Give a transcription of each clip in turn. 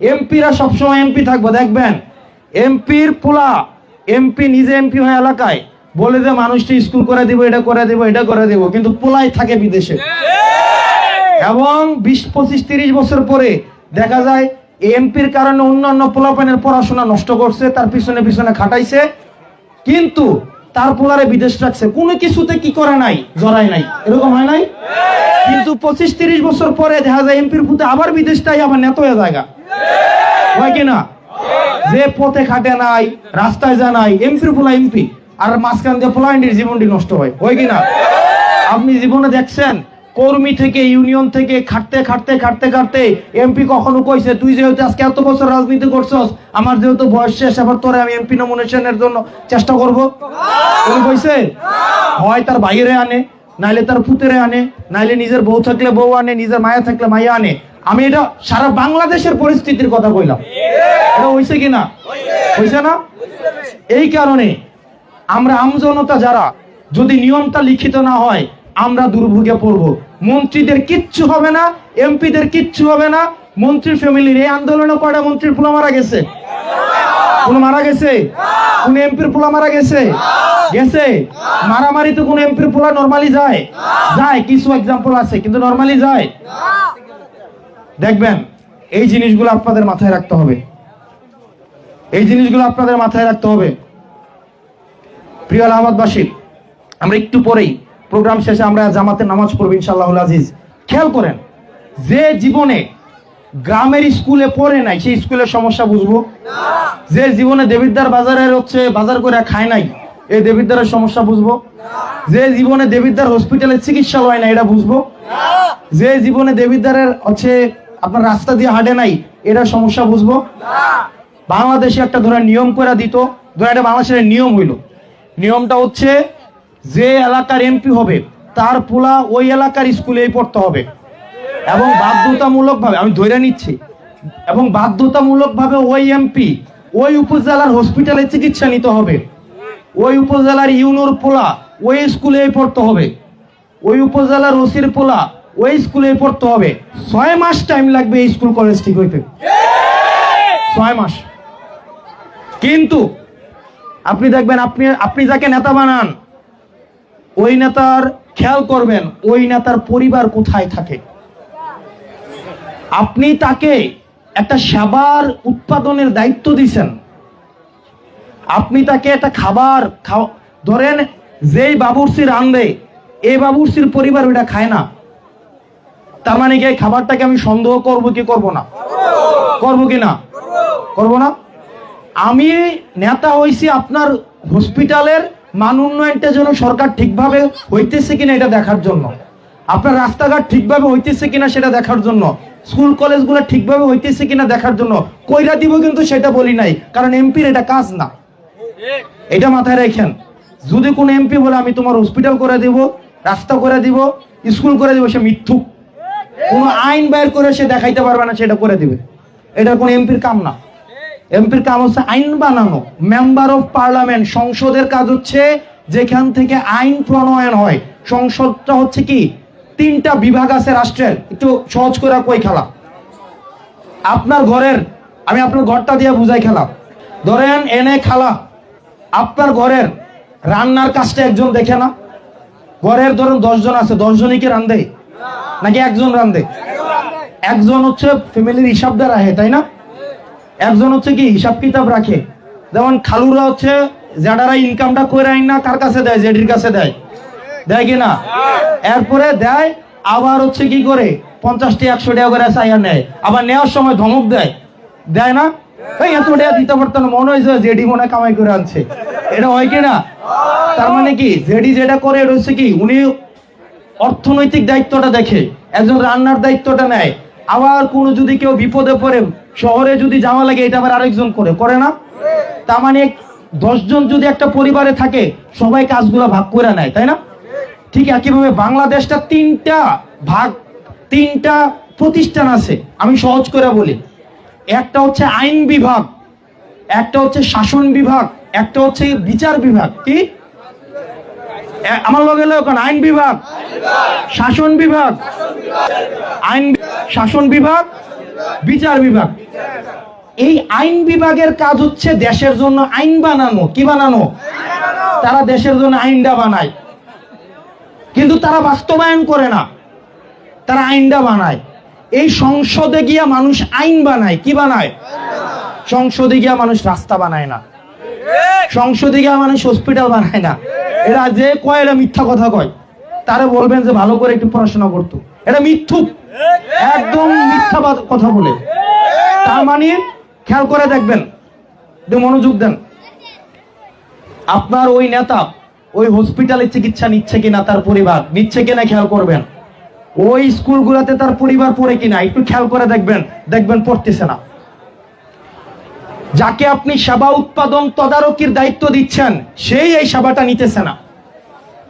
এমপিরা সবসময় এমপি থাকব দেখবেন? এমপির পোলা এমপি নিজে এমপি হয় এলাকায় বলে যে মানুষটি স্কুল করে দিব এটা করে দিব এটা করে দিব কিন্তু পোলাই থাকে বিদেশে। এবং বিশ পঁচিশ তিরিশ বছর পরে দেখা যায় এমপির কারণে অন্যান্য পোলাপানের পড়াশোনা নষ্ট করছে তার পিছনে পিছনে খাটাইছে কিন্তু তার পোলারে বিদেশ রাখছে। কোনো কিছুতে কি করে নাই? জড়াই নাই। এরকম হয় নাই? কিন্তু পঁচিশ তিরিশ বছর পরে দেখা যায় এমপির পুতে আবার বিদেশটাই আবার নেত হয়ে জায়গা। হয় যে পথে খাটে নাই, রাস্তায় যা নাই এমপির পোলা এমপি আর মাঝখান দিয়ে জীবনটি নষ্ট হয় হয় আপনি জীবনে দেখছেন, কর্মী থেকে ইউনিয়ন থেকে, খাটতে খাটতে খাটতে খাটতে এমপি কখনো কইছে, তুই যেহেতু আজকে এত বছর রাজনীতি করছস, আমার যেহেতু বয়স শেষ, এবার তোরে আমি এমপি নমিনেশনের জন্য চেষ্টা করব কোন কইছে, হয় তার বাইরে আনে, নাইলে তার পুতেরে আনে, নাইলে নিজের বউ থাকলে বউ আনে, নিজের মায়া থাকলে মায়া আনে আমি এটা সারা বাংলাদেশের পরিস্থিতির কথা কইলাম। এটা হইছে কিনা হইছে না? এই কারণে আমরা আমজনতা যারা, যদি নিয়মটা লিখিত না হয়, আমরা দুর্ভোগে পড়ব। মন্ত্রীদের কিচ্ছু হবে না, এমপিদের কিচ্ছু হবে না। মন্ত্রীর ফ্যামিলির এই আন্দোলনে কয়টা মন্ত্রীর পোলা মারা গেছে? কোন মারা গেছে? কোন এমপির পোলা মারা গেছে? গেছে? মারামারি তো কোন এমপির পোলা নরমালি যায়? যায়, কিছু এক্সাম্পল আছে, কিন্তু নরমালি যায়? দেখবেন, এই জিনিসগুলো আপনাদের মাথায় রাখতে হবে। এই জিনিসগুলো আপনাদের মাথায় রাখতে হবে। প্রিয় আহমদবাসী আমরা একটু পরেই প্রোগ্রাম শেষে আমরা জামাতে নামাজ পড়ব ইনশাল্লাহ আজিজ। খেয়াল করেন, যে জীবনে গ্রামের স্কুলে পড়ে নাই, সেই স্কুলের সমস্যা বুঝব? যে জীবনে দেবিদ্দার বাজারের হচ্ছে বাজার করে খায় নাই, এই দেবিদ্দারের সমস্যা বুঝব? যে জীবনে দেবিদ্দার হসপিটালে চিকিৎসা হয় না এটা বুঝব? যে জীবনে দেবিদ্দারের হচ্ছে আপনার রাস্তা দিয়ে হাঁটে নাই, এটা সমস্যা বুঝব? বাংলাদেশে একটা ধরে নিয়ম করে দিত ধরে একটা বাংলাদেশের নিয়ম হইল। নিয়মটা হচ্ছে যে এলাকার এমপি হবে, তার পোলা ওই এলাকার স্কুলেই পড়তে হবে। এবং বাধ্যতামূলক ভাবে আমি ধরে নিচ্ছি, এবং বাধ্যতামূলক ভাবে ওই এমপি ওই উপজেলার হসপিটালে চিকিৎসা নিতে হবে। ওই উপজেলার ইউনোর পোলা ওই স্কুলেই পড়তে হবে। ওই উপজেলার ওসির পোলা ওই স্কুলে পড়তে হবে। ছয় মাস টাইম লাগবে এই স্কুল কলেজ ঠিক হইতে। ছয় মাস। কিন্তু আপনি দেখবেন, আপনি আপনি যাকে নেতা বানান, ওই নেতার খেয়াল করবেন, ওই নেতার পরিবার কোথায় থাকে। আপনি তাকে একটা সেবার উৎপাদনের দায়িত্ব দিছেন। আপনি তাকে একটা খাবার খাওয়া ধরেন, যেই বাবুর্চি রান্ধে এই বাবুর্চির পরিবার ওইটা খায় না। তার মানে কি খাবারটাকে আমি সন্দেহ করব কি করব না? করব কি না? করব না? আমি নেতা হইছি আপনার হসপিটালের মান উন্নয়নটা যেন সরকার ঠিকভাবে হইতেছে কিনা এটা দেখার জন্য। আপনার রাস্তাঘাট ঠিকভাবে হইতেছে কিনা সেটা দেখার জন্য। স্কুল, কলেজগুলো ঠিকভাবে হইতেছে কিনা দেখার জন্য। কইরা দিব কিন্তু সেটা বলি নাই, কারণ এমপির এটা কাজ না। এটা মাথায় রাখেন। যদি কোন এমপি বলে, আমি তোমার হসপিটাল করে দিব, রাস্তা করে দিব, স্কুল করে দিব, সে মিথ্যুক। কোন আইন বাইর করে সে দেখাইতে পারবে না সেটা করে দিবে। এটা কোন এমপির কাম না। এমপির কাম হচ্ছে আইন বানানো। মেম্বার অফ পার্লামেন্ট সংসদের কাজ হচ্ছে যেখান থেকে আইন প্রণয়ন হয়। সংসদটা হচ্ছে কি? তিনটা বিভাগ আছে রাষ্ট্রের। একটু সহজ করে কই খেলা। আপনার ঘরের, আমি আপনার ঘরটা দিয়ে বুঝাই খেলা। ধরেন এনে খালা। আপনার ঘরের রান্নার কাজটা একজন দেখে না। ঘরের ধরেন দশজন আছে, দশজনই কি রান্ধে নাকি একজন রান্ধে একজন হচ্ছে ফ্যামিলির হিসাব হিসাবদার রাখে তাই না? একজন হচ্ছে কি হিসাব কিতাব রাখে। যেমন খালুরা হচ্ছে যারা ইনকামটা করে আইন না কার কাছে দেয় জেডির কাছে দেয়। দেয় কি না? এরপরে দেয়, আবার হচ্ছে কি করে, পঞ্চাশটি একশো টাকা করে চাইয়া নেয়। আবার নেওয়ার সময় ধমক দেয়। দেয় না? এই এত টাকা দিতে পারতো না, মনে হয়েছে জেডি মনে কামাই করে আনছে। এটা হয় কি না? তার মানে কি জেডি যেটা করে, এটা হচ্ছে কি, উনি অর্থনৈতিক দায়িত্বটা দেখে, একজন রান্নার দায়িত্বটা নেয়। আবার কোনো যদি কেউ বিপদে পড়ে, শহরে যদি যাওয়া লাগে, এটা আবার আরেকজন করে। করে না? তার মানে দশজন যদি একটা পরিবারে থাকে, সবাই কাজগুলো ভাগ করে নেয়, তাই না? ঠিক একইভাবে বাংলাদেশটা তিনটা ভাগ, তিনটা প্রতিষ্ঠান আছে। আমি সহজ করে বলি। একটা হচ্ছে আইন বিভাগ, একটা হচ্ছে শাসন বিভাগ, একটা হচ্ছে বিচার বিভাগ। কি? আমার লগে এখন আইন বিভাগ। শাসন বিভাগ। আইন শাসন বিভাগ, বিচার বিভাগ। এই আইন বিভাগের কাজ হচ্ছে দেশের জন্য আইন বানানো। কি বানানো? তারা দেশের জন্য আইনটা বানায়। কিন্তু তারা বাস্তবায়ন করে না। তারা আইনটা বানায়। এই সংসদে গিয়া মানুষ আইন বানায়। কি বানায়? সংসদে গিয়া মানুষ রাস্তা বানায় না। সংসদে গিয়া মানুষ হসপিটাল বানায় না। এরা যে কয় এরা মিথ্যা কথা কয়। তারা বলবেন যে ভালো করে একটু পড়াশোনা করতো। এটা মিথ্যুক। একদম মিথ্যা কথা বলে। তার মানে খেয়াল করে দেখবেন মনোযোগ দেন। আপনার ওই নেতা ওই হসপিটালে চিকিৎসা নিচ্ছে কিনা তার পরিবার, নিচ্ছে কিনা খেয়াল করবেন। ওই স্কুলগুলোতে তার পরিবার পড়ে কিনা, একটু খেয়াল করে দেখবেন। দেখবেন পড়তেছে না। যাকে আপনি সেবা উৎপাদন তদারকির দায়িত্ব দিচ্ছেন, সেই এই সেবাটা নিতেছে না।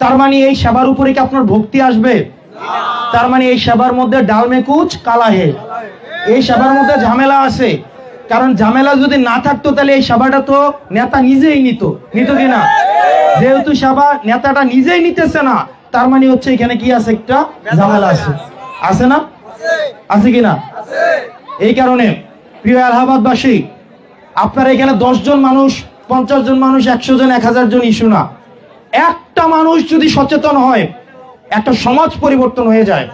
তার মানে এই সেবার উপরে কি আপনার ভক্তি আসবে? তার মানে এই সেবার মধ্যে ডালমে কুচ, কালা হে। এই সেবার মধ্যে ঝামেলা আছে। কারণ ঝামেলা যদি না থাকতো, তাহলে এই সেবাটা তো নেতা নিজেই নিত। নিত কিনা যেহেতু সেবা নেতাটা নিজেই নিতেছে না, তার মানে হচ্ছে এখানে কি আছে? একটা ঝামেলা আছে। আছে না? আছে কিনা এই কারণে, প্রিয় এলাহাবাদবাসী, আপনার এখানে দশ জন মানুষ, পঞ্চাশ জন মানুষ, একশো জন, এক হাজার জন ইস্যু না। একটা মানুষ যদি সচেতন হয়, একটা সমাজ পরিবর্তন হয়ে যায়।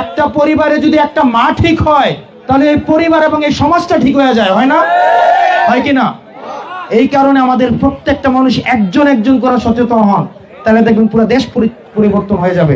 একটা পরিবারে যদি একটা মা ঠিক হয়, তাহলে এই পরিবার এবং এই সমাজটা ঠিক হয়ে যায়, হয় না? হয় কি না? এই কারণে আমাদের প্রত্যেকটা মানুষ একজন একজন করে সচেতন হন। তাহলে দেখবেন পুরো দেশ পরিবর্তন হয়ে যাবে।